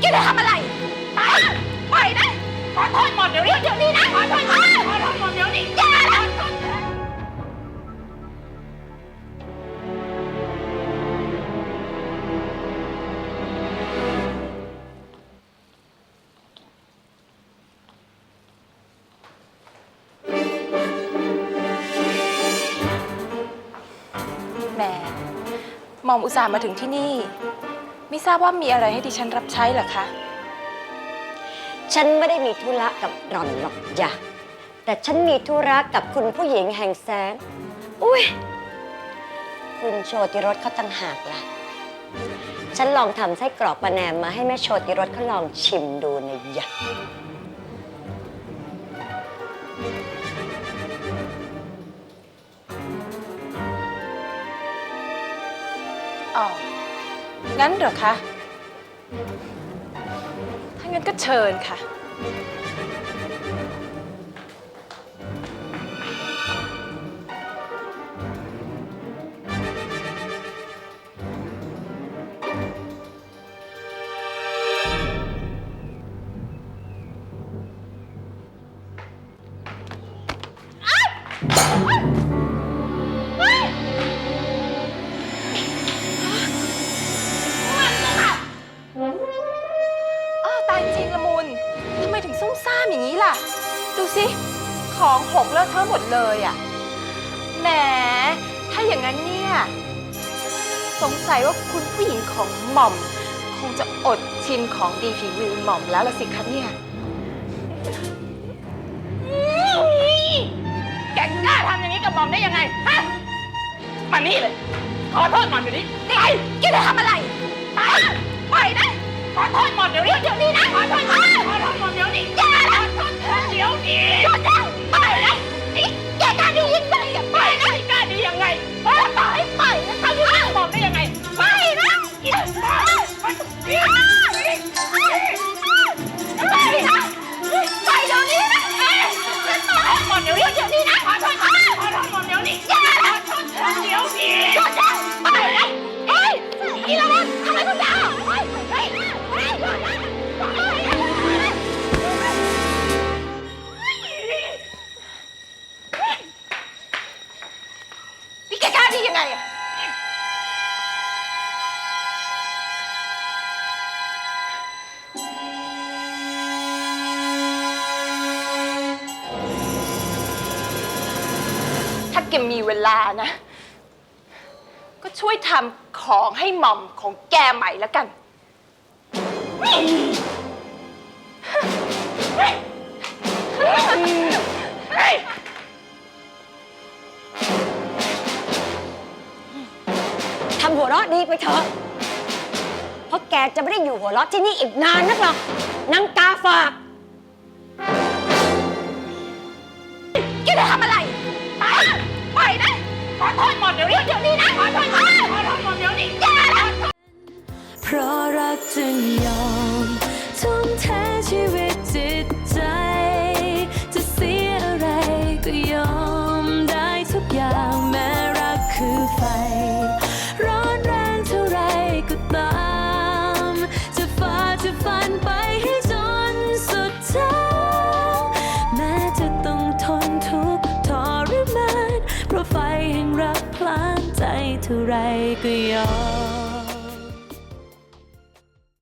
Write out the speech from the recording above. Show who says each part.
Speaker 1: แกจะทำอะไรไปปล่อยนะ ขอโทษหมดเดี๋ยวนี้เดี๋ยวนี้นะ ขอโทษขอโทษขอโทษหมดเดี๋ยวนี้อย่านะ
Speaker 2: แหมหมอมอุตส่าห์มาถึงที่นี่ ไม่ทราบว่ามีอะไรให้ดิฉันรับใช้เหรอคะ
Speaker 3: ฉันไม่ได้มีธุระกับหล่อนหรอกจ้ะแต่ฉันมีธุระกับคุณผู้หญิงแห่งแสง อุ้ย คุณโชติรสเขาตั้งหากล่ะ ฉันลองทำไส้กรอกปลาแหนมมาให้แม่โชติรสเขาลองชิมดูนะยะ
Speaker 2: อ๋อ งั้นเหรอคะ ถ้างั้นก็เชิญค่ะอ้ ถึงซุ่มซ่ามอย่างนี้ล่ะ ดูสิ ของหกเลอะเทอะหมดเลยอะ่ะแหมถ้าอย่างนั้นเนี่ย สงสัยว่าคุณผู้หญิงของหม่อม คงจะอดชิมของดีฝีมือหม่อมแล้วละสิคะเนี่ย
Speaker 1: แกกล้าทำอย่างนี้กับหมอมได้ยังไงฮะมานี่เลย ขอโทษหมอมเดี๋ยวนี้ไปแกจะทำอะไรไปปล่อยนะ ขอโทษหมอมเดี๋ยวนี้เดี๋ยวนี้นะ ขอโทษขอโทษขอโทษ หยุดนะปล่อยนะนี่แกกล้าดียังไงอะปล่อยนะกล้าดียังไงปล่อยปล่อยปล่อยนะทำอย่างนี้กับอมได้ยังไงปล่อยนะปล่อยปล่อยปล่อยนะปเดี๋ยวนี้นะเอ้ยขอยเดี๋ยวนี้นะขอโทษ
Speaker 2: แกมีเวลานะ ก็ช่วยทำของให้หม่อมของแกใหม่แล้วกัน
Speaker 3: ทำหัวเราะดีไปเถอะ เพราะแกจะไม่ได้อยู่หัวเราะที่นี่อีกนานนักหรอกนางกาฝาก
Speaker 1: แกจะทำอะไร ดเดี๋ยวนี้เดี๋ยวนี้นะขอโทษขอโทษขอโทษหมเดี๋ยวนี้อย่านะ
Speaker 4: เพราะรักจึงยอมทุ่มเทชีวิตจิตใจ จะเสียอะไรก็ยอมได้ทุกอย่างแม้รักคือไฟ ร้อนแรงเท่าไรก็ตาม จะฝ่าจะฟันไปให้จนสุดทางแม้จะต้องทนทุกข์ทรมานเพราะไฟ เท่าไรก็ยอม